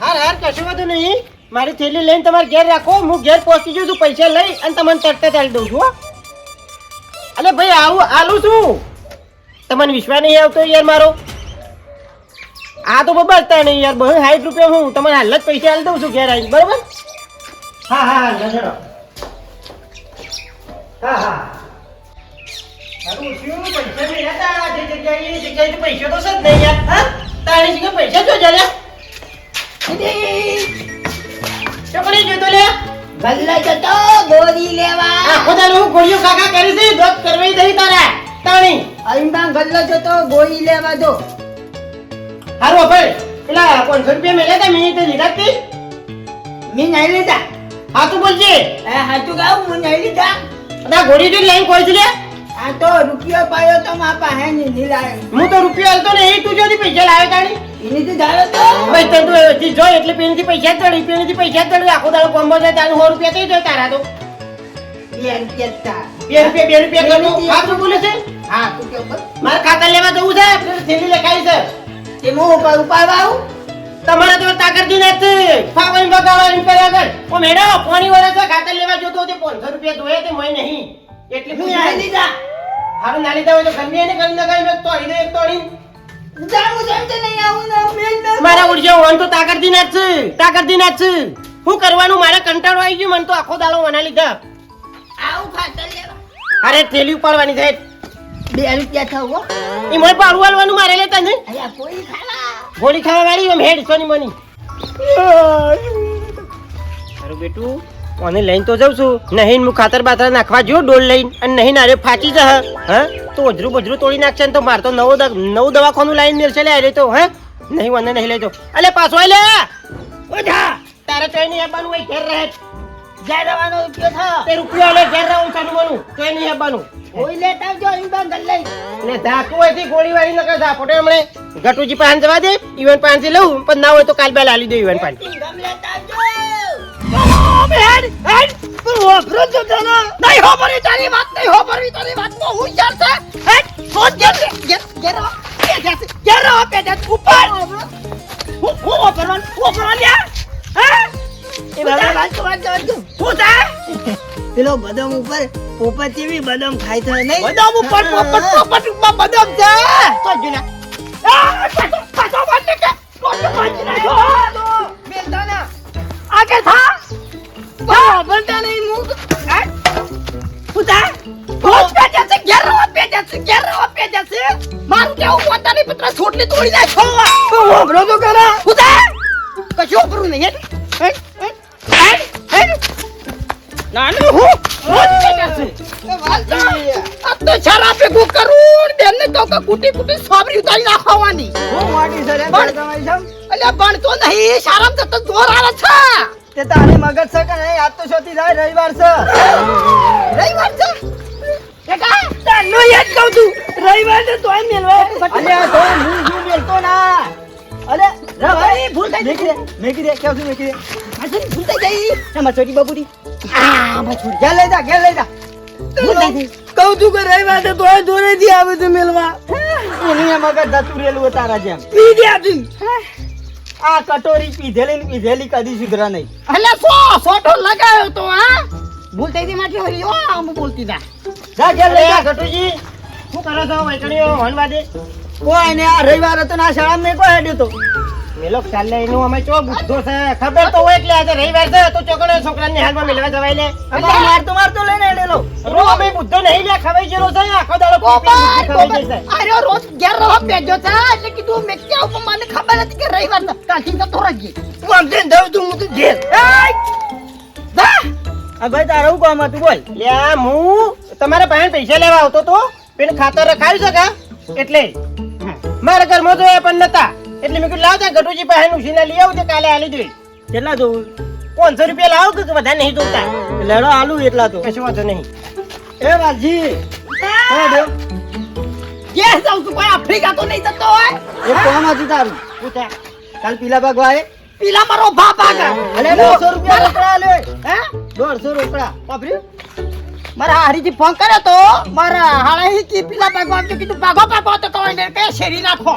હાર હાર કશું બધું નહીં. મારી થેલી લઈને તમારે ઘેર રાખો. હું ઘેર પહોંચી જઉં છું પૈસા લઈ અને તમને તરત ચાલી દઉં છું. અલે ભાઈ આવું આલું છું તમને વિશ્વાસ નહીં આવતો યાર મારો? આ તો બબરતા નહીં યાર બહુ સાઠ રૂપિયા હું તમને હાલ જ પૈસા આલી દઉં છું ઘેર આવીને બરોબર? હા હા હા નજરો હા હા. પૈસા મેળ્યા તા જે જગ્યાએ જગ્યાએ તો પૈસા તો છે જ નહીં યાર હા? તારી જગ્યાએ પૈસા જો જલ્યા ચોકડી જોતો લે ગલ્લા જતો ગોળી લેવા. દાડો હું ગોળીઓ કાકા કરી છે દોત કરવાઈ દઈ તારે. તાણી. અહીમાં ગલ્લો જતો ગોળી લેવા દો. હારું ભાઈ પેલા પાંચસો રૂપિયા મેં તો લીધા જ મેં નહીં લીધા? હા બોલજે. એ હાચું ગાવ હું નહીં લીધા? આ ગોળી તો લઈને કોઈ લે આ તો રૂપિયો પાયો તો મા પાસે નહીં નહીં હું તો રૂપિયા હાલતો ને એ તું જોથી પૈસા લાવે તાણી? એની ધારો તો? ભાઈ તને તો હજી જોઈ એટલે પેણીથી પૈસા ચડી પેણીથી પૈસા ચડી આખો દાડો કોમ્બો જાય તારું સો રૂપિયા થઈ જાય તારા તો? બે રૂપિયા બે રૂપિયા બે રૂપિયા કરતો. હા તું બોલે છે? હા તું કે મારે ખાતા લેવા જવું છે? થેલી લખાઈ છે. તે હું ઉપર ઉપાડવા આવું? તમારે તો તાકતી નથી. ફાવન બગાડવાની કર્યા કર ઓ મેડમ પાણી વાળા છે ખાતર લેવા જોતો તે 500 રૂપિયા ધોયા તે મોય નહીં. એટલી હું નહીં લીધા હારું ના લીધા હોય તો ગમે એને કરી નગાઈ તો દે એક તોડી. જાણું જેમ તે નહીં આવું ને મેલ મારા ઉડજો હોન તો તાકરજી ના છે. તાકરજી ના છે. હું કરવાનું મારે કંટાળો આવી ગયો મને તો આખો દાડો મના લીધા. આવું ખાતર લેવા. અરે થેલી ઉપાડવાની છે. બે રૂપિયા થવો. એ મને પાડું હાલવાનું મારે લેતા નહીં. કોઈ ખાવા ગોળી ખાવા. વાળી એમ હેડ સોની મની. બેટું મને લઈને તો જાઉં છું. નહીં હું ખાતર બાતર નાખવા જો ડોલ લઈને અને નહીં નારે ફાટી જશે હા? તો ઓજરું બજરું તોડી નાખશે ને તો મારે તો નવો નવું દવાખાનું લાઈન મેળશે લે આવી તો હે? નહીં મને નહીં લેજો. અલે પાછો લે! ઓજા તારે તો નહીં આવવાનું હોય ઘેર રહે જ્યાં રહેવાનો ઉપયોગ થયો તે રૂપિયા લે ઘેર રહું સાનું મનું ચોઈ નહીં આવવાનું કોઈ જો ઈ બંધ લઈ. ને ધાકો હોયથી ગોળી વાળી નકર ફોટો એમણે ગટુજી પાન જવા દે ઈવન પાસે લઉં. પણ ના હોય તો કાલ બે લાલી દે ઈવન પાન ગમ લેતા આવજો હેડ હેડ. પણ વાપરો તો તને. નહીં હો પરી તારી વાત નહીં હો પરી તારી વાત તો હું ચાલ છે? હેડ ફોન ઘેર લે ઘેર ઘેર આવો. ઘેર ઘેર ઘેર આવો પેટે ઉપર. હું હું વાપરવાનું વાપરવાનું લ્યા? હે? એ બાબા. વાત તો વાત જવા દો. શું પેલો બદામ ઉપર પોપટ જેવી બદામ ખાય છે નહીં? બદામ ઉપર પોપટ પોપટ ઉપર બદામ છે. તો જુના આ પાછો પાછો વાત કે કોટ પાંચ નાખ્યો બેલદાના આગે થા. વાહ બનતા નહીં મુક હે? રોજ પેટે છે ઘેર રહો પેટે છે ઘેર રહો પેટે છે. મારું કેવું પોતાની પુત્ર છોટલી તોડી નાખો. તો હોબરો તો કરે પૂછા કશું હોબરું નહીં હે હે હે હે નાનું હું? રોજ પેટે છે. આ તો છરા પે ગુ કરું બેન ને તો કુટી કુટી સોબરી ઉતારી નાખવાની. હું મોટી સરે પણ- તમારી સમ. અલ્યા ભણતો નહીં શારામ તો તો જોર આવે છે. તે તારે મગજ છે કે નહીં? આજ તો છોતી જાય રવિવાર છે. રવિવાર છે? બેટા તને યાદ કહું છું. રવિવાર તો તોય મેલવા અલે તો હું હું બેલતો ના. અલે રવાઈ ભૂલ થઈ મેકી મેકી દે કેવું છું મેકી દે? આજે ભૂલ થઈ ગઈ? એમાં છોટી બાબુડી આ મજૂર ઘેર લઈ જા ઘેર લઈ જા. ભૂલ થઈ ગઈ. કહું છું કે રવિવાર તો તોય દોરે થી આવે છે મેલવા એની મગજ જતું રેલું તારા જેમ. પી દે તું. આ કટોરી પીધેલી પીધેલી કદી સુધરા નહીં. અલે સો સોટો લગાયો તો હા? ભૂલ થઈ ગઈ માટી હરી ઓ આમ બોલતી ના જા ઘેર લઈ જા કટુજી શું કરો છો વૈકણીઓ હનવા દે? કોઈ ને આ રવિવાર હતો ના આ શાળા મેં કોઈ હેડ્યો તો મેલો ચાલે એનું અમે ચો બુદ્ધો છે? ખબર તો હોય એટલે આજે રવિવાર છે તો ચોકડે છોકરાને હાલમાં મેળવા જવાય લે. અમાર મારતો મારતો લઈને લેલો રો અમે બુદ્ધો નહીં લે ખવાઈ ગયેલો છે આખો દાડો જશે અરે રોજ ઘેર રહો બેજો છે એટલે કીધું મે કે ઉપર મને ખબર હતી કે રવિવાર છે. કાલથી જતો ગઈ તું આમ દેન દઉં તું હું તું ઘેર. આ ભાઈ તારે હું કામ હતું બોલ. લે હું તમારા પાસે પૈસા લેવા આવતો તો પેલું ખાતર રખાયું છે કા? એટલે મારા ઘરમાં જોયા પણ નતા. એટલે મેં કીધું લાવ ત્યાં ગટુજી પાસે ઉછીને લઈ આવું તે કાલે આલી દે કેટલા જોવું પાંચસો રૂપિયા લાવો કે બધા નહીં જોતા લડો આલુ એટલા તો. કશું વાંધો નહીં. એ વાલજી. ગેસ જાઉં છું કોઈ આફ્રિકા તો નહીં જતો હોય? એ કોણ હતું તારું? પૂછા કાલ પીલા ભાગવાએ પીલા મારો બાપ આગળ. અલે 200 રૂપિયા રોકડા લે. હે? 150 રોકડા. બાપરી મારા હરીજી ફોન કર્યો તો મારા હાળા કી પીલા ભાગવા આપજો કીધું ભાગો ભાગો તો કોઈ ને કે શેરી નાખો.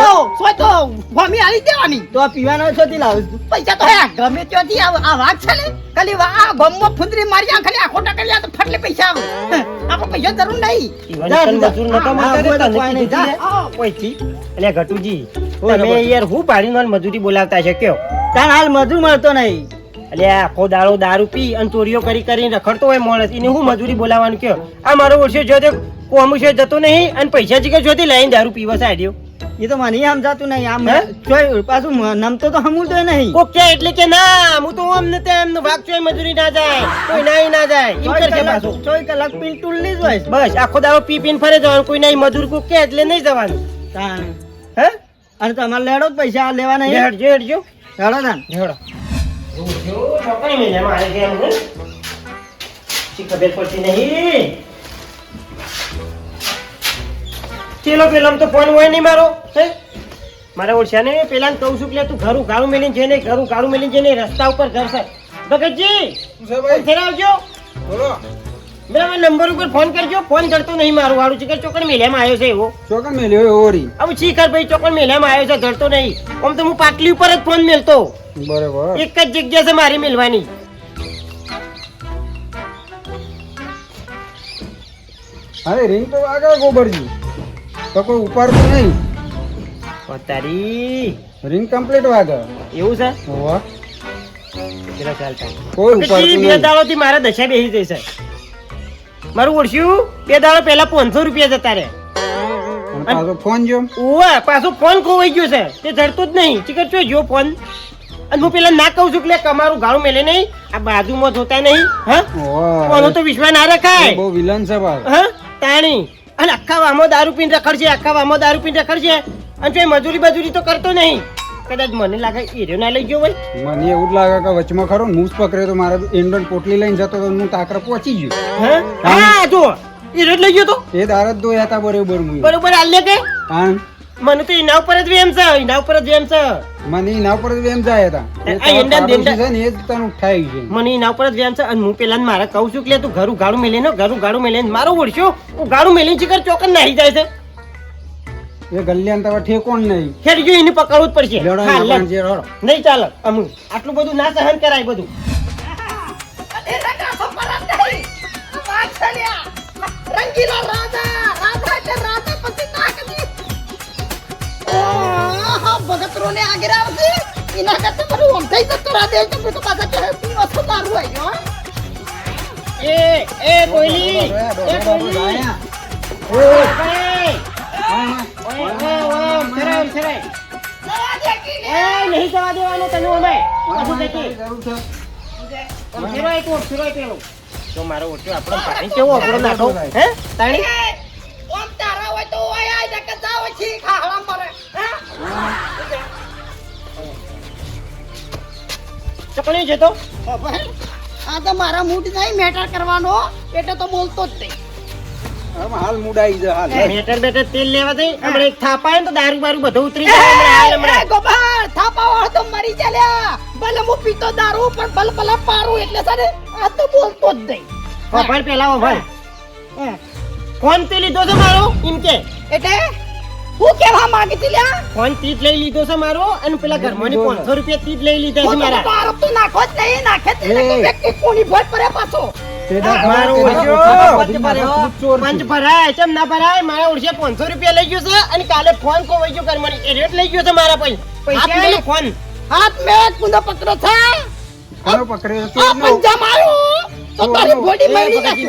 ઓ સોય તો ભમી આલી દેવાની. તો પીવાનો છોથી લાવું લાવ પૈસા તો હે ગમે ત્યાંથી આ આ વાત છે ને ખાલી વા- આ ગમમાં ફુંદરી મારી આ ખાલી આખો ટકા લ્યા તો ફટલે પૈસા આવે. આપણે પૈસા જરૂર નહીં. જા, મજૂર નતો. ને? ઓયથી. એટલે ઘટુજી તમે યાર હું ભાડીનો મજૂરી બોલાવતા છે કયો? તાર હાલ મજૂર મળતો નહીં. એટલે આખો દાડો દારૂ પી અને ચોરીઓ કરી કરીને રખડતો હોય માણસ. એને હું મજૂરી બોલાવવાનું કયો? આ મારો ઓછો જો કોમ છે જતો નહીં અને પૈસા જીગર જોતી લઈને દારૂ પીવા સાડ્યો એ તો મને સમજાતું નહીં. આમ? પાછું નમતો તો સમજતો નહીં. કોક કે એટલે કે ના હું તો અમને ને તેમ ભાગ ચોય મજૂરી ના જાય કોઈ નાઈ ના જાય. એમ કરશે પાછું. ચોય કલાક પીન ટુલ્લી જ હોય. બસ આખો દાડો પી પીને ફરે જવાનું. કોઈ નહીં મજૂર કોક કે એટલે નહીં જવાનું. હે? અને તમારે લેડો પૈસા લેવા લે નહીં હેડજો. હેડજો તાણ. હેડો ચોકડી મેલ્યા મારે કેમ હે શી ખબર પડતી નહીં. ચેલો પેલો તો ફોન હોય નહીં મારો. હે? મારે ઓળખ્યા ને પેલા કહું છું કે તું ઘરું ગાળું મેલીને છે નહીં ઘર ગાળું મેલીને છે નહીં રસ્તા ઉપર ઘર છે ભગતજી આવજો બરાબર નંબર ઉપર ફોન કરજો. ફોન કરતો નહીં મારું વાળું. છે કે ચોકડ મેલ્યામાં આવ્યો છે એવો. ચોકન મેલ્યો હોય ઓરી આવું શીખર ભાઈ ચોકડ મેલ્યામાં આવ્યો છે ધરતો નહીં. આમ તો હું પાટલી ઉપર જ ફોન મેલતો. બરાબર. એક જ જગ્યા છે મારી મેલવાની. અરે રિંગ તો આગળ ગોબરજી. તો કોઈ ઉપાડતું નહીં. તારી. રિંગ કમ્પ્લીટ વાગે. એવું છે? હોવા. ચાલતા કોઈ ઉપાડતું બે નહીં. દાડોથી મારા દશા બેસી જશે. મારું ઓળખ્યું બે દાડા પહેલા પાંચસો રૂપિયા જતા રે પાછો ફોન જો. ઓવા પાછો ફોન ખોવાઈ ગયો છે. તે ધરતો જ નહીં. ચીકર ચો જો ફોન. અને હું પેલા ના કહું છું કે તમારું ગાળું મેલે નહીં. આ બાજુમાં જોતા નહીં. હા? કોનો તો વિશ્વાસ ના રખાય. બહુ વિલન છે ભાઈ. હા? તાણી. અને આખા વામો દારૂ પીને રખડશે આખા વામો દારૂ પીને રખડશે. અને તે મજૂરી બજૂરી તો કરતો નહીં. કદાચ મને લાગે એરિયો ના લઈ ગયો હોય. મને એવું જ લાગે કે વચમાં ખરો મૂસ પકડ્યો તો મારે એન્ડોન પોટલી લઈને જતો તો હું તાકરા પહોંચી ગયો. હા? હા. જો જ લઈ ગયો તો. એ દારત દો હતા બરોબર હું. બરોબર હાલ લે કે? હા મને તો એના ઉપર જ વેમ છે એના ઉપર જ વેમ છે. મને એના ઉપર જ એમ જાય હતા. આ એંડા છે ને એ જ તને ઉઠાઈ છે. મને એના ઉપર જ વેમ છે અને હું પેલા મારે કહું છું કે તું ઘરું ગાડું મેલે ને ઘરું ગાડું મેલે મારો ઓળશો. હું ગાડું મેલી ચીકર ચોકન નાહી જાય છે. એ ગલ્યાન તવા ઠેકોણ નહીં ખેડ ગયો એને પકડવું જ પડશે લેવડો હા, જે રડો. નહીં ચાલે અમુ આટલું બધું ના સહન કરાય બધું. રંગીલા રાધા રાધા રાધા પછી આવશે એના કરતા બધું આમ થઈ જતું રાધે તો બધું પાછા કહે, એ એ કોઈલી એ કોયલી ઓય, મારો ઓછો આપણો પાણી કેવો આપણો નાખો હે તાણી આ તો મારા મૂડ નહીં મેટર કરવાનો એટલે તો બોલતો જ નહીં. હાલ મુડાઈ આવી હાલ. બેટર બેટર તેલ લેવા દે. હમણાં એક થાપા ને તો દારૂ બારૂ બધું ઉતરી જાય. હમણાં હાલ હમણે. હમણાં થાપા ગોપાલ, તો મરી ચાલ્યા. ભલે હું પીતો દારૂ પણ ભલ ભલે પારું એટલે સાને આ તો બોલતો જ નહીં. ઓભાળ પેલા હે. ફોન તે લીધો છે મારો? એમ કે. એટલે હું કેવા માંગી તી લ્યા? ફોન તીજ લઈ લીધો છે મારો અને પેલા ઘરમાં બોલો. પાંચસો રૂપિયા તીજ લઈ લીધા છે મારા. આરોપ તો નાખો જ નહીં નાખે તે. વ્યક્તિ કોની ભોય પરે પાછો? મારો ચોર. પંચ ભરાય. ચમ ના ભરાય. મારા ઓળશે પાંચસો રૂપિયા લઈ ગયો છે અને કાલે ફોન ખોવાઈ ગયો ઘરમાં એ રેટ લઈ ગયો છે મારા પૈ. પૈસા મેં- ફોન. હાથ મેં? કુંદો પકડો છે? કોનો પકડ્યો આ ચોરનો. પંજાબ આવ્યો તો તારી બોડી મળી નાખી.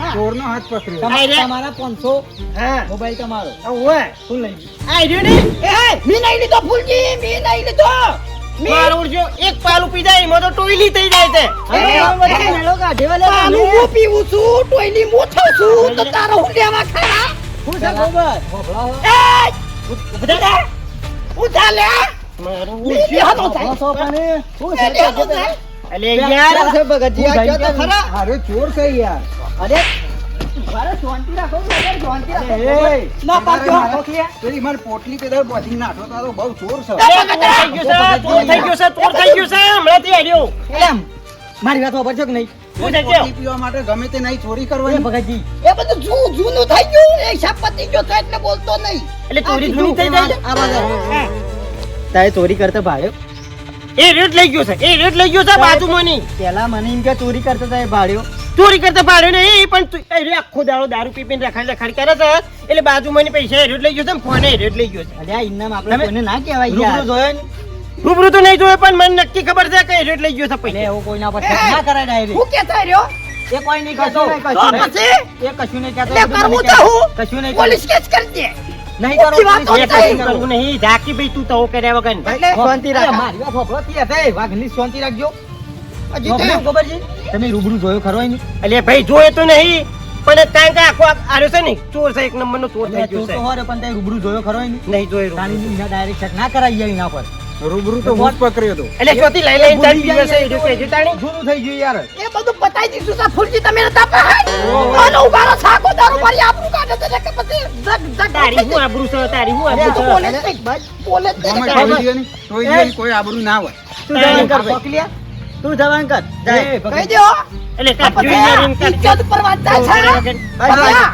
હા. ચોરનો હાથ પકડ્યો. તમારા પાંચસો હા. મોબાઈલ તમારો. ઓય. શું લઈ ગયું? આ રહ્યો ને? એ મી નહીં લીધો ફૂલજી મી નહીં લીધો. મી મારો જો એક પાલું પી જાય એમાં તો ટોયલી થઈ જાય છે એ, મેળો કાઢ્યો લે પાનું હું પીવું છું? ટોયલી હું થાઉં છું? તો તારો હું લેવા ખરા? શું છે ખબર? એ! ઉધા લે. મારું મી ઓળશો. બેહતો થાય. એ છે? અલે યાર. ભગતજી આ તો ખરા? અરે ચોર છે યાર. અરે પોટલી પેલા બોધી નાખો તો બહુ ચોર છે. ચોર થઈ ગયો છે ચોર થઈ ગયો છે ચોર થઈ ગયો છે હમણાંથી આવ્યો એમ. મારી વાત ખબર છે કે નહીં? શું થઈ ગયો પોટલી પીવા માટે ગમે તે નહીં ચોરી એ કરવાની ભગતજી. એ બધું જૂ- જૂનું થઈ ગયું એ હિસાબ પતી ગયો છે એટલે બોલતો નહીં. એટલે ચોરી જૂની થઈ જાય આ બાજુ. તારે ચોરી કરતા ભાડ્યો એ રેટ લઈ ગયો છે એ રેટ લઈ ગયો છે બાજુમાંની. પેલા મને એમ કે ચોરી કરતા તારે ભાડ્યો ચોરી કરતા પાડ્યો ને પણ તું- આખો દાડો દારૂ પીપીને રખાડ રખાડ કરે છે? એટલે મને પૈસા એ રેટ લઈ ગયો છે ફોને એ લઈ ગયો છે. અલ્યા ઇનામ આપણે કોઈને ના કહેવાય યાર. જોયો ને? રૂબરૂ તો નહીં જોયો પણ મને નક્કી ખબર છે કે એ રેટ લઈ ગયો છે પૈસા. એવો કોઈના પર ના કરાય ડાયરેક્ટ હું કેતા રહ્યો? એ કોઈ નહીં કહેતો. તો કશું નહીં. પછી? એ કશું નહીં કહેતો. લે કરવું તો કહે. હું? કશું નહીં પોલીસ કેસ કરી દે. નહીં કરું, નહીં નહીં. નહીં. ઝાકી ભાઈ તું તો કર્યા વગર. શાંતિ રાખ. મારી વાત શાંતિ રાખજો. તમે રૂબરૂ જોયો ખરો એની? એટલે ભાઈ જોયે તો નહીં પણ ત્યાં કઈ આખો આ- આર્યો છે ને ચોર છે એક નંબરનો ચોર થઈ ગયો છે. તો હોરે પણ ત્યાં રૂબરૂ જોયો ખરો એની? નહીં જોયો રૂબરૂ. તાણી ડાયરેક્ટ ચેક ના કરાઈ યાર એના પર. રૂબરૂ તો હું જ પકડ્યો હતો. એટલે ચોથી લઈ લઈને ચાલી ગયો છે જાય એ રહ્યો છે, તાણી. થઈ ગયું યાર. એ બધું બતાઈ દીધું છે ફૂલજી તમે નતા પહાડ? આનો ઉગારો સાકો દારૂ મારી આપણું કાઢે તો કે પછી જગ જગ તારી હું આબરૂ છે તારી હું આબરૂ છે? બોલે નહીં, કોઈ આબરૂ ના હોય. તું જાણ કર પકલ્યા તું જવાન કર. કહી દો એટલે. ઇજ્જત પર વાત છે ભૈયા,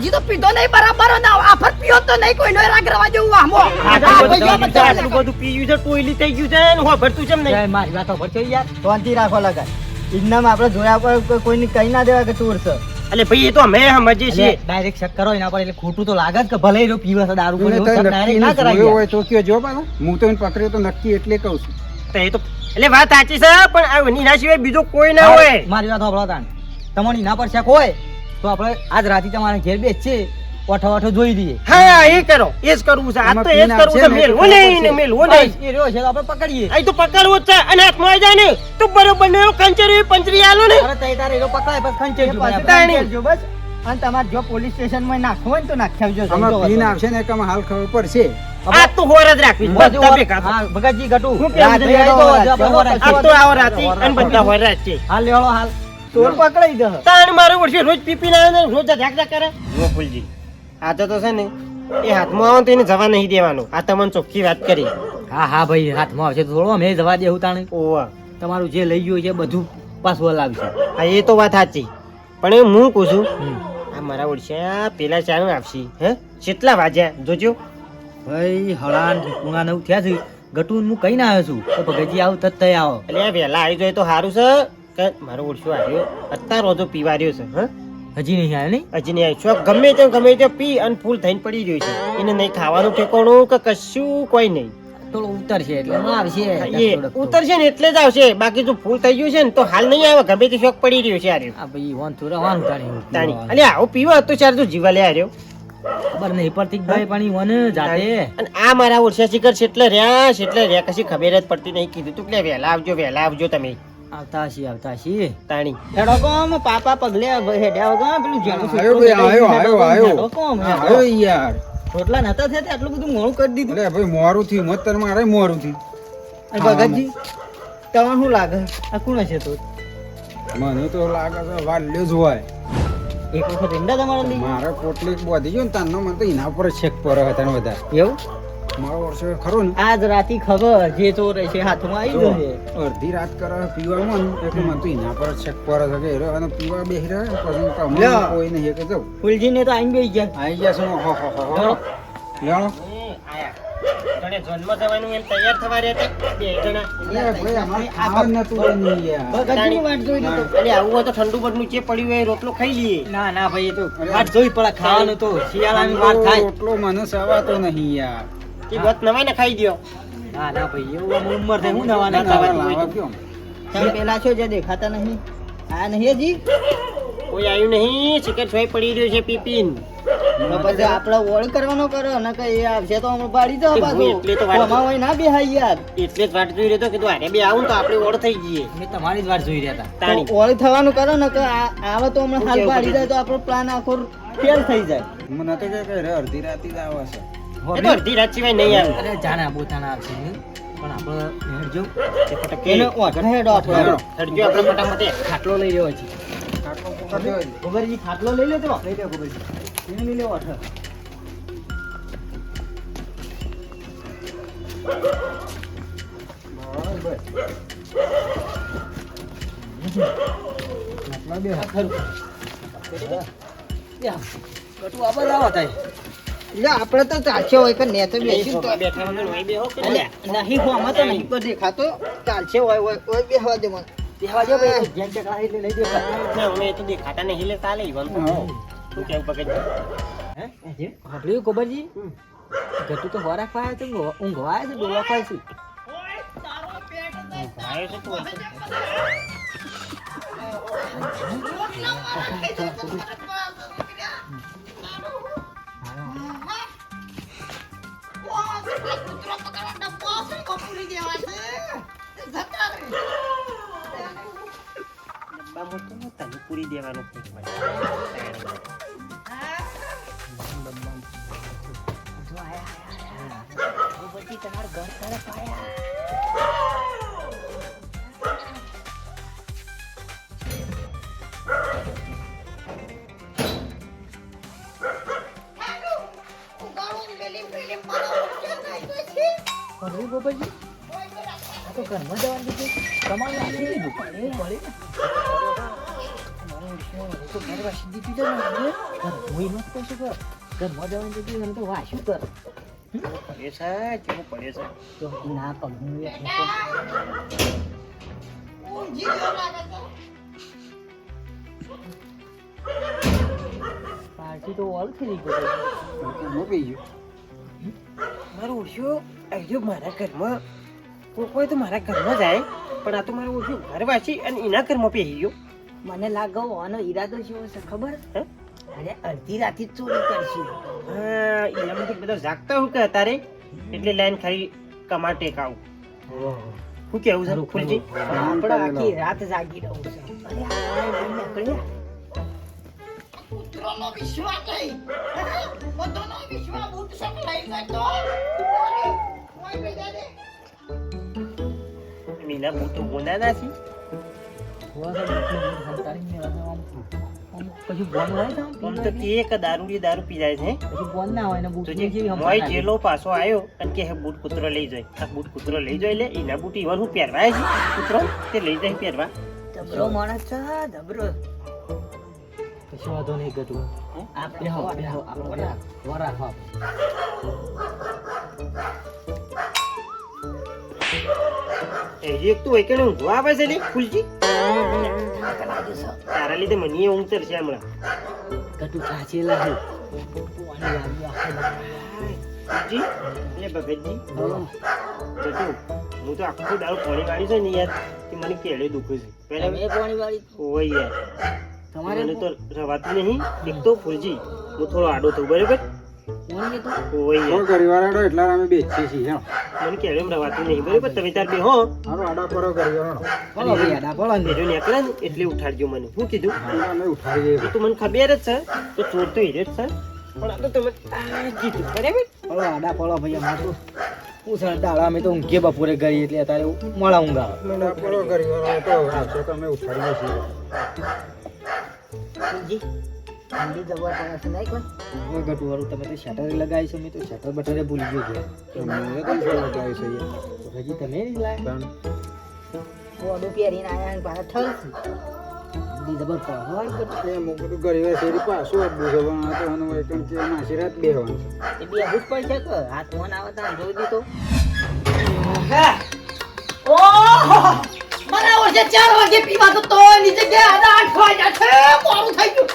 હજી તો પીધો નહીં બરાબર ને આફર પીયો તો નહીં કોઈનો રાગ રવા જેવું આમો આટલું બધું આ થઈ ગયું છે, ભૈયા આટલું બધું પીયું છે ટોયલી થઈ ગયું છે ને હોભળતું ચમ નહીં? મારી વાત સાંભળ છો યાર. શાંતિ રાખો લગાય ઇનામ આપણે જોયા પર કોઈને કહી ના દેવા કે ચોર છે એટલે ભાઈ એ તો અમે સમજીએ છીએ. ડાયરેક્ટ શક કરો એના પર એટલે ખોટું તો લાગે જ કે ભલે એ રહ્યો દારૂ ના કરાય હોય તો કયો જો હું તો એને પકડ્યો તો નક્કી એટલે કહું છું. તો એ તો એટલે વાત સાચી છે પણ આ નીના સિવાય બીજો કોઈ ના હોય. મારી વાત સાંભળો તાણ. તમારી નીના પર શક હોય તો આપણે આજ રાતે તમારા ઘેર બેસીએ ઓઠો ઓઠો જોઈ દઈએ હા એ કરો. એ જ કરવું છે. આ તો એ જ કરવું છે. મેલ છે ને, મેલ ને નહીં. એ રહ્યો છે આપણે પકડીએ. અહીં તો પકડવું જ છે. અને હાથમાં આવી જાય ને તો બરોબર ને કંચરી પંચરી આલો ને. અરે તઈ તારે એ પકડાય બસ ખંચેર જો બસ. અને તમારે જો પોલીસ સ્ટેશનમાં નાખવું હોય ને તો નાખી આવજો આમાં પી નાખશે ને કમ હાલ ખબર પડશે. આ તો હોર જ રાખવી બધું બધા ભેગા હા, ભગતજી ગટુ હું કેવું છે? રાત્રે આવો, આજે આપણે હોર આ તો આવો. રાતી અને બધા હોર રાખીએ હાલ લેવડો હાલ. ચોર પકડાઈ દે. તાણ મારો વર્ષે રોજ પીપી ના આવે ને રોજ ઝાક ઝાક કરે. જો ફૂલજી આ તો તો છે ને એ હાથમાં આવે તો એને જવા નહીં દેવાનું. આ તમને ચોખ્ખી વાત કરી. હા હા ભાઈ હાથમાં આવશે તો થોડો. અમે જવા દેવું તાણે ઓવા. તમારું જે લઈ ગયું છે બધું પાછું લાવશે હા એ તો વાત સાચી. પણ એ હું કહું છું મારા ઓળખ્યા પેલા ચાનું આપશી હે? કેટલા વાજ્યા જોજો. ભાઈ હળાન પૂણા નવ થયા છે. ગટુ હું કઈ ના આવ્યો છું તો ભગતજી આવ તત તય આવો. એટલે વહેલા આવી જોઈએ તો સારું છે. કે મારો ઓળશો આવ્યો. અત્યારે રોજો પીવા રહ્યો છે હા? હજી નહીં આવ્યો નહીં હજી નહીં આવ્યો. ગમે તેમ ગમે તે પી અને ફૂલ થઈને પડી રહ્યું છે. એને નહીં ખાવાનું ઠેકાણું કે કશું કોઈ નહીં. થોડો ઉતરશે એટલે આવશે એ ઉતરશે ને એટલે જ આવશે. બાકી જો ફૂલ થઈ ગયું છે ને તો હાલ નહીં આવે. ગમે તે શોખ પડી રહ્યો છે આ આ ભાઈ વન થોડા વાનું તાણી. તાણી અલે આવો પીવો તો ચાર તો જીવા લે આર્યો ખબર નહીં પ્રતિકભાઈ પણ વન જાતે. અને આ મારા ઓરસા શિખર છેટલે રહ્યા છેટલે રહ્યા કશી ખબર જ પડતી નહીં. કીધું તું કે વહેલા આવજો વહેલા આવજો તમે. આવતા છી આવતા છી તાણી. હેડો કોમ પાપા પગલે હેડ્યા વગર. પેલું જેનું આવ્યો આવ્યો, આવ્યો. આવ્યો. યાર. રોટલા નતા થયા આટલું બધું મોડું કરી દીધું. અરે ભાઈ મોરું થયું મત તને મારે મોરું થયું. અરે ભગતજી તમને શું લાગે? આ કોણ હશે તો? મને તો લાગે છે વાલ્યો જ હોય. એક વખત ઈંડા તમારા મારે પોટલી બોધી ગયો ને તારનો મને તો એના પર છેક પર હતા ને બધા. એવું? મારો વર્ષે ખરો ને? આજ રાતી ખબર જે ચોર છે હાથમાં આવી જશે. અડધી રાત કરે પીવામાં એટલે મને તો એના પર જ પર કે રહ્યો અને પીવા બેસી રહ્યા પછી તો કોઈ નહીં કે જાઉં ફૂલજી ને તો આઈ બેસી ગયા. આઈ ગયા શું હો હો હો લેણો તને જન્મ જવાનું એમ તૈયાર થવા રહ્યા બે જણા. ભાઈ અમારે ખાવા નતું બન્યું યાર. ભગતજીની જોઈ લીધો. અલે આવું હોય તો ઠંડુ બધું જે પડ્યું હોય રોટલો ખાઈ લઈએ. ના ના ભાઈ એ તો વાત જોઈ પડે. ખાવાનું તો શિયાળાની વાત થાય. રોટલો મને સવાતો નહીં યાર. એ ગત નવાઈ ને ખાઈ ગયો ના ના ભાઈ એવું ઉંમર થઈ હું નવા ના, તમે પેલા છો જે દેખાતા નહીં. આ નહીં હજી? કોઈ આવ્યું નહીં સિગરેટ છોય પડી રહ્યો છે પીપીન. પછી આપણે ઓળ કરવાનો કરો ને કે એ આવશે તો અમે પાડી દો તે પાછું. એટલે તો વાત- હોય ના બેહાય યાર. એટલે જ વાત જોઈ રહ્યો કે કીધું આને બે આવું તો આપણે ઓળ થઈ જઈએ. મેં તમારી જ વાત જોઈ રહ્યા હતા. ઓળ થવાનું કરો ને કે આ- આવે તો હમણાં હાલ પાડી દે તો આપણો પ્લાન આખો ફેલ થઈ જાય. મને તો કે અડધી રાતે જ આવે છે. એ તો અડધી રાત સિવાય નહીં આવે. અરે જાણે પોતાના આવશે પણ આપણે હેડજો. તે ફટકે. હેડો આપણે. હેડો. આપણે ફટાફટ. ખાટલો લઈ રહ્યો છે. ગોબરજી ખાટલો લઈ લે તો. લઈ લે ગોબરજી. એને લઈ લે ઓઢ. બે. હાથ બધા આવા થાય. એટલે આપણે તો ચાલશે હોય કે ને તો બેસી તો નહીં? હું આમાં તો નહીં કોઈ દેખાતો. ચાલશે હોય હોય હોય બેહવા દે મને. બેહવા દે ભાઈ જેમ ચકડા એટલે નહીં દેખાતો ના, તો દેખાતા નહીં લે ચાલે ઈવન તો. શું કેવું પકડજી? હે? ગોબરજી? ગટુ તો ખોરાક ખાય છે ઊંઘવા છે ડોલા ખાય છે. તું પૂરી તો ઘરમાં જવાનું કીધું તમારે આપી દીધું. તો ઘર વાસી દીધી છે ને. ઘર હું એમ જ કહું ઘરમાં જવાનું તો વાસ્યું કર? પડે છે કેવું પડે છે? તો ના કમું એ પાર્ટી તો ઓલ થઈ ગઈ હું પી ગયો? મારું ઓળખ્યો આવજો મારા ઘરમાં. કોઈ કોઈ તો મારા ઘરમાં જાય પણ આ તો મારું ઓળખ્યું ઘર વાસી અને એના ઘરમાં પહેરી ગયો. મને લાગો આનો ઈરાદો શું હશે ખબર? અરે અડધી રાતે ચોરી કરશું. એમાંથી બધા જાગતા હું કે અત્યારે? એટલે લાઈન ખાલી કમા ટેકાવું શું કેવું છે ફૂલજી? આપણે આખી રાત જાગી રહું છે. અરે આ લઈને નીકળ્યા. વિશ્વાસ નહીં. બધાનો વિશ્વાસ બુટ બોનાના છે. કશું બોન હોય તો આમ આમ તો તે એક દારૂડી દારૂ પી જાય છે કશું બોન ના હોય ને બૂટ જેવી મોય જેલો પાછો આવ્યો અને કે હે બૂટ કૂતરો લઈ જાય. આ બૂટ કૂતરો લઈ જાય લે એના બૂટ ઈવન હું પહેરવાય છે? કૂતરો? તે લઈ જાય પહેરવા. જબરો માણસ છે જબરો કશું વાંધો નહીં ગતું આપણે હો બેહો આપણે વરા હો. એ એક તો એક ઊંઘવા આવે છે ને ફૂલજી તારા લીધે મને એ ઊંઘ ચડશે હમણાં. કટુ ભગતજી. જતું હું તો આખું દારૂ પાણી વાળી છે ને યાર કે મને કેળે દુખે છે. પહેલા તમે પોણી વાળી ઓય યાર. તમારે તો રવાતું નહીં. એક તો ફૂલજી હું થોડો આડો થયું બરાબર? એટલા અમે બેચીએ છીએ મને કેળે રવાતું નહીં. બરાબર તમે તાર બે હો. હારો આડા પરો ગરીવાળો બોલો ભાઈ આડા બોલો ને. બેરો નીકળે ને એટલે ઉઠાડજો મને. શું કીધું? અમે ઉઠાડી એ તો મને ખબર જ છે. તો ચોર તો હીરે જ છે. પણ આ તો તમે કીધું. બરાબર? બોલો આડા બોલો ભાઈ અમાર તો પૂછડ દાડા અમે તો ઊંઘે બપોરે ગઈ એટલે અત્યારે મળા ઊંઘા આડા ગરીવાળો તો આવશે તો અમે ઉઠાડીએ છીએ. જી. ઠંડી જબર પડે છે નહીં કોઈ? ગટુ વાળું તમે તો શટર લગાવી છે મેં તો શટર બટરે ભૂલી ગયો છે. તો શું લગાવી છે હજી તમે નહીં લાયા પણ ઓડું પહેરીને આયા ને પાછા ઠલ ઠંડી જબર પડે હોય ગટુ. એ મુક તો ગરીવા શેરી પાછું આપવું છે પણ આ તો આનું એકણ કે નાસી રાત બેહવાનું છે. એ બે જ પડશે કે? હાથ ફોન આવે તો જોઈ દીધો ઓહો! મને ઓછે ચાર વાગે પીવા તો નીચે ગયા આઠ વાગ્યા છે મોડું થઈ ગયું.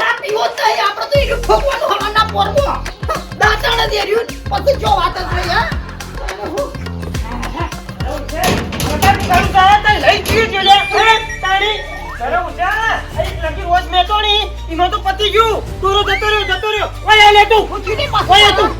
સા પીવો જ નહીં આપણે તો એનું ઠોકવાનું હવાના પોરવો દાંતણ જ એર્યું. પછી જો વાત જ રહી હા? એમાં તો પતી ગયું તુરો જતો રહ્યો જતો રહ્યો ઓય લે તું નહીં. ઓય તું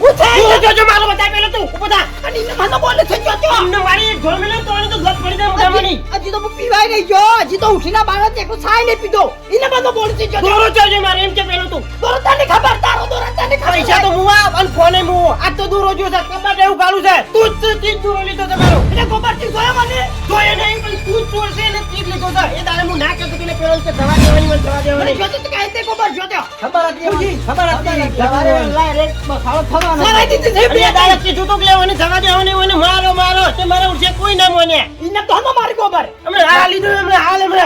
તું જોજો મારો બતાય પેલો તું થા. અને એને મને બોલે થઈ ગયો છો. અમને વાળી એક ઢોલ મેલે તો આને તો ગપ પડી જાય. હજી હજી તો પીવાય નહીં ગયો હજી તો ઉઠીને બાર એકલો છાય નહીં પીધો. એને બધો બોલતી ગયો દોરો જોજો મારે એમ કે પેલો તું. દોરો અને ફોને મુ આ તો દોરો જો છે કબાટ એવું ગાળું છે. તું જ ચીજ ચોરી લીધો તમારો એટલે ગોબરજી જોયો મને? જોયે નહીં પણ તું ચોર છે ને ચીજ લીધો છે. એ દાડે હું ના કહેતો કે પેલો કે દવા દેવાની મને દવા દેવાની. જોતો તો કાઈ તે ગોબર જોતો. ખબર હતી ખબર હતી. સવારે લાય રે બસાડો થવાનો સરાઈ દીધી છે બે દાડે કીધું તો લેવાની દવા દેવાની મને મારો મારો. તે મારે ઉઠે કોઈ ના મને. ઇને તો હમો મારી ગોબર અમે આ લીધું અમે હાલ અમે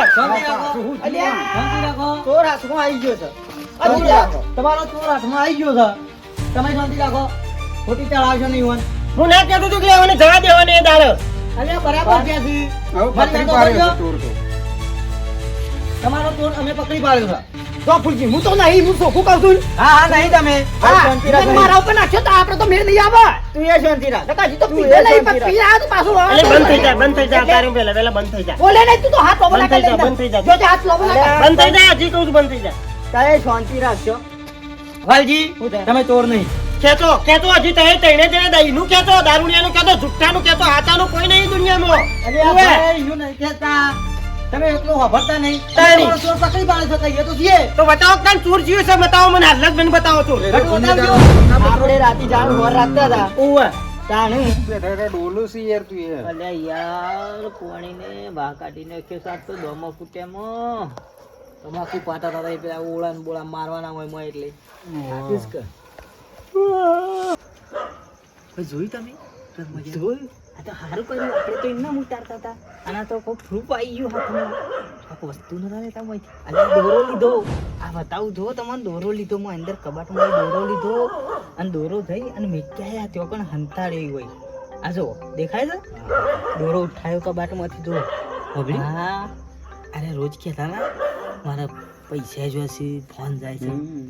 અલ્યા. ચોર હાથમાં આવી ગયો છે. તમારો ચોર હાથમાં આવી ગયો છે. તમે શાંતિ રાખો. ખોટી ચડાવશો નહીં વન હું ના કહેતો હતો કે મને જવા દેવાની એ દાડો. અલ્યા બરાબર કે છે ચોર તો તમારો ચોર અમે પકડી પાડ્યો છે. તો ફૂલજી હું તો નહીં હું ચોખ્ખું કહું છું. હા હા નહીં તમે. શાંતિ રાખ. મારા ઉપર નાખ્યો તો આપણે તો મેળ નહીં આવે. તું એ શાંતિ રાખ. નકાજી તો તું નહીં પણ પી આવ્યો તો પાછું એટલે બંધ થઈ જાય બંધ થઈ જાય તારું પેલા પેલા બંધ થઈ જાય બોલે નહીં તું તો હાથ લોબો બંધ થઈ બંધ થઈ જા. જો હાથ લોબો નાખી. બંધ થઈ જાય હજી કહું છું બંધ થઈ જાય તારે શાંતિ રાખજો. વાલજી તમે ચોર નહીં. કેતો કેતો હજી તને તઈને તેને દહીંનું કેતો દારૂડિયાનું કેતો જુઠ્ઠાનું કેતો આચાનું કોઈ નહીં દુનિયામાં. અરે યુ નહીં કેતા તમે એટલું હભરતા નહીં. તારી ચોર પકડી પાડે છો કહીએ તો જીએ તો બતાવો કાન ચોર જીવ છે બતાવો મને. હાલત મને બતાવો છો આપણે રાતી જાણ હોર રાખતા હતા. ઓવે તાણે. ડોલું છે યાર તું યાર અલ્યા યાર કોણીને બા કાઢીને સાત તો દોમો ફૂટ્યામાં તમાકુ પાટા હતા એ પેલા ઓળા ને બોળા મારવાના હોય મોય એટલે. આપીશ કે. કોઈ જોયું તમે? જોયું? આ તો સારું કર્યું. આપણે તો એમના ઉતારતા હતા. અને તો કોઈ ફ્રૂપ આવી ગયું હાથમાં આ વસ્તુ નતા લેતા મોય અને દોરો લીધો. આ બતાવું જો તમને દોરો લીધો. મેં અંદર કબાટમાં દોરો લીધો. અને દોરો થઈ અને મેક્યા ત્યાં પણ હંતાડી હોય. આ જો દેખાય છે? દોરો ઉઠાયો કબાટમાંથી જો હા. અરે રોજ કહેતા ના મારા પૈસા જોશે ફોન જાય છે.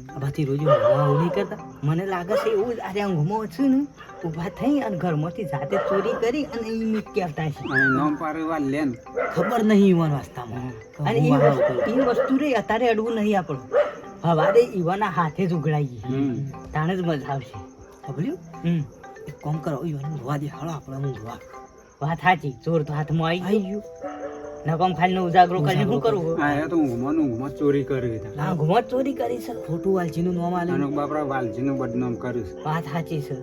આમાંથી રોજ ઊંઘવા નહીં કરતા. મને લાગે છે એવું અરે ઊંઘમાં છું ને ઊભા થઈ અને ઘરમાંથી જાતે ચોરી કરી અને એ મીટ આવતા છે અને નામ પારે લેન. ખબર નહીં ઈવન વાસ્તામાં અને એ વસ્તુ- એ વસ્તુ રે અત્યારે અડવું નહીં આપણું. હવારે ઈવાના હાથે જ ઉઘડાઈએ. તાણે જ મજા આવશે. ખબર્યું એક કામ કરો ઈવાને ધોવા દે હાલો આપણે ઊંઘવા વાત સાચી ચોર તો હાથમાં આવી ગયું. નકમ ખાલી ઉજાગરો કરીને શું કરવું આ તો ઊંઘમાં ને ચોરી કરી ચોરી કરી છે. ખોટું નામ બદનામ કર્યું છે. વાત સાચી છે.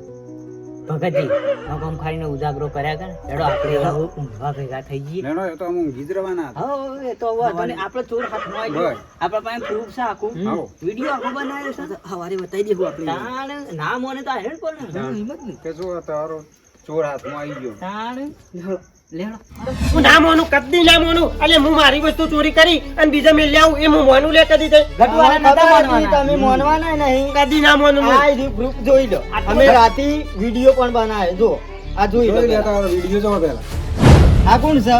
ભગતજી નકમ ખાઈને ઉજાગરો કર્યા કર. હેડો આપણે ઊંઘવા ભેગા થઈ જઈએ. એ તો અમે ઊંઘી જ રહેવાના હતા. એ તો વાંધો નહીં. આપણે ચોર હાથમાં આવી ગયો. આપણા પાસે proof છે આખું. વીડિયો આખો બનાવ્યો છે. હવારે બતાવી દેવું આપણે. ના મોને તો હેડ કોને? હિંમત નહીં. કે જો તારો ચોર હાથમાં આવી ગયો? તાણ. લેહડો, લેહડો. હું ના મોનું કદી ના મોનું. એટલે હું મારી વસ્તુ ચોરી કરી અને બીજા મેં લાવું એ હું મોનું લે કદી દે ગટુવાળા નતા ખબર હતી, માનવાના. તમે માનવાના નહીં. કદી ના મોનું આ ગ્રુપ જોઈ લો. અમે રાતે વીડિયો પણ બનાવે જો આ જોઈ લો. વીડિયો જો પેલા આ કોણ છે?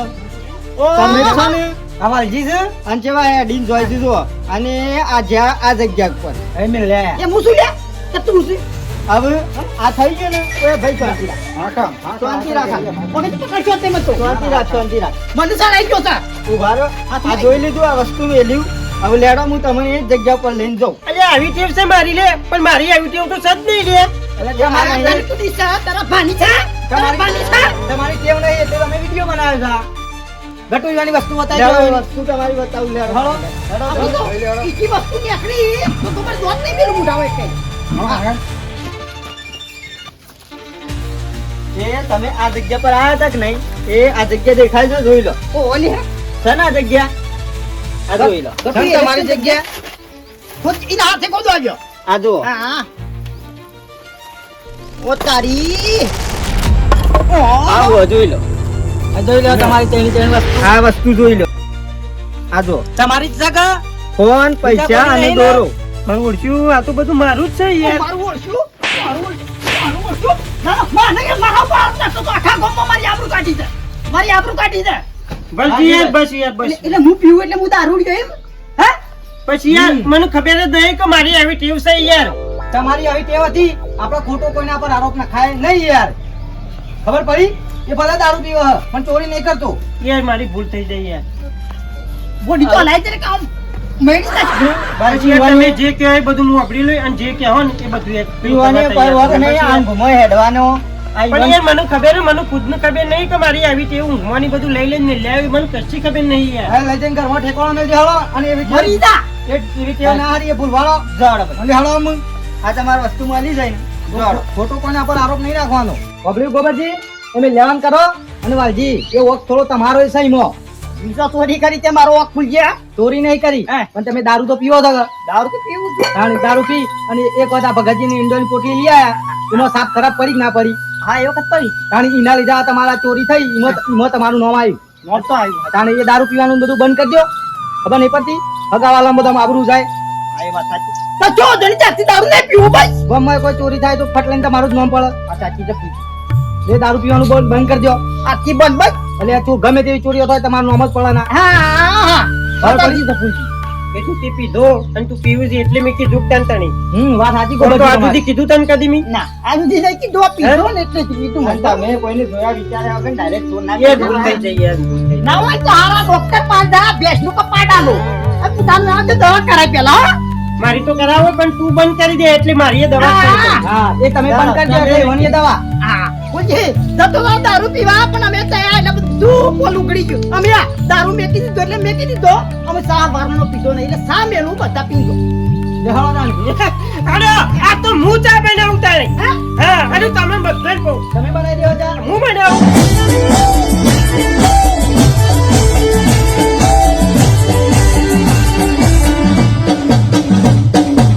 તમે છો ને? આ છે? અને જેવા હેડીને જોઈ દીધો અને આ જ્યાં આ જગ્યા પર એ મેં લે એ હું શું લે? કે તું શું? હવે આ થઈ ગયું ને એ ભાઈ શાંતિ રાખ. શાંતિ રાખ. મને તો? શાંતિ રાખ શાંતિ રાખ. મને સાર આવી ગયો. ઊભા રહો. આ જોઈ લીધું આ વસ્તુ વેલ્યુ. હવે લેડો હું તમને એ જ જગ્યા પર લઈને જાઉં. અલ્યા આવી ટેવ છે મારી લે. પણ મારી આવી ટેવ તો છે નહીં લે. તમારી ટેવ નહીં એટલે તમે વીડિયો બનાવ્યો છે. ગટુ ઈવાની વસ્તુ બતાવી વસ્તુ તમારી બતાવું લેડો. હળો. લઈ લેવડો. વસ્તુ નીકળી, તો તમારે દોત નહીં મેરું મૂઢાવે કે હા, એ તમે આ જગ્યા પર આવ્યા હતા કે નહીં? એ આ જગ્યા દેખાય છે જોઈ લો. ઓ, ઓલી? છે ને આ જગ્યા? આ જોઈ લો. તમારી જગ્યા? ખુદ એના હાથે કોદો આવ્યો. આ જુઓ. હા. ઓ તારી. ઓ, આ જુઓ, જોઈ લો. આ જોઈ લો તમારી તેની તેની વસ્તુ. આ વસ્તુ જોઈ લો. આ જો તમારી જગા? ફોન પૈસા અને દોરો. પણ ઓળખ્યું આ તો બધું મારું જ છે યાર. મારું ઓળખ્યું? મારું ઓળખ્યું? મારું ઓળખ્યું? ના, ના, માં નહીં, મારા બાપ તો આખા ગામમાં મારી આબરૂ કાઢી દે. મારી આબરૂ કાઢી દે. બસ યાર બસ યાર બસ એટલે એટલે હું પીવું એટલે હું દારૂડિયો એમ? હે? પછી યાર મને ખબર જ નહીં કે મારી આવી ટેવ છે યાર તમારી આવી ટેવ હતી આપણે ખોટો કોઈના પર આરોપ નખાય નહીં યાર ખબર પડી એ બધા દારૂ પીવે પણ ચોરી નહીં કરતો યાર મારી ભૂલ થઈ જાય યાર બોડી તો હલાય ત્યારે કામ તમે જે કહો બધું હું વાપરી લઉં અને જે કહો ને એ બધું પીવાની કોઈ નહીં આમ ઘુમો હેડવાનો. આ પણ યાર મને ખબર હે, મને ખુદને ખબર નહીં કે મારી આવી ટેવ ઊંઘવાની બધું લઈ લઈને લે આવી મને કશી ખબર નહીં યાર. હવે લઈ જઈને ઘરમાં ઠેકાણો મેળવી હાલો. અને એવી મરી જા. એવી ટેવ ના હારી ભૂલવાળો. જાડો અને હાલો અમુક આ તમારી વસ્તુ મળી જાય ને. ખોટો. કોઈના પર આરોપ નહીં રાખવાનો. પબ્લિક ગોબરજી તમે લેવાન કરો. અને વાલજી એ વખત થોડો તમારો સહી મો બીજો ચોરી કરી તે મારો વાંક ખુલી ગયા. ચોરી નહીં કરી. પણ તમે દારૂ તો પીવો છો. દારૂ તો પીવું છું. દારૂ પી અને એક વાર આ ભગતજીની ઈંડોની પોટલી લઈ આયા. એમાં સાપ ખરાબ પડી ના પડી? હા એ વખત પડી. ઈના લીધે તમારા ચોરી થઈ. ઈમાં તમારું નામ આવ્યું. નોટ તો આવ્યું. તાણે એ દારૂ પીવાનું બધું બંધ કરી દો ખબર નહીં પડતી? હગાવાલા બધા આબરું જાય. હા એ વાત સાચી. તો જો જણી ચારથી દારૂ નહીં પીવું ભાઈ ગમે કોઈ ચોરી થાય તો ફટ લઈને તમારું જ નામ પડે. આ સાચી એ દારૂ પીવાનું બંધ બંધ કરી આખી બંધ બંધ. એટલે તું ગમે તેવી ચોરીઓ થાય તમારું નામ જ પડે ના હા હા હા. બરાબર. પૂછી એ તે પીધો અને તું પીવું છે એટલે મેં કીધું કે તણી હમ વાત સાચી તો ગોબરજી સુધી કીધું તને કદી મી? ના આ સુધી નહીં કીધું આ પીધો ને એટલે કીધું. મને તમે કોઈને જોયા વિચાર્યા વગર direct ચોર ના એ ભૂલ થઈ જઈ યાર ના હોય તો હારા ડોક્ટર પાડા આ દવા કરાય પેલા મારી તો કરાવો પણ તું બંધ કરી દે એટલે મારી દવા હા. એ તમે બંધ કરી દો એટલે એવાની દવા. હા. પૂછી જતો દારૂ પીવા પણ અમે તૈયાર એટલે બધું પોલ ઉગડી ગયું. અમે આ દારૂ મેકી દીધો એટલે મેકી દીધો. અમે સા વારનો પીધો નહીં એટલે સા મેલું બધા પીધો અરે આ તો હું ચા બનાવું તારે? હા? હા અને તમે બધા કહો. તમે બનાવી દેવો હું બનાવું?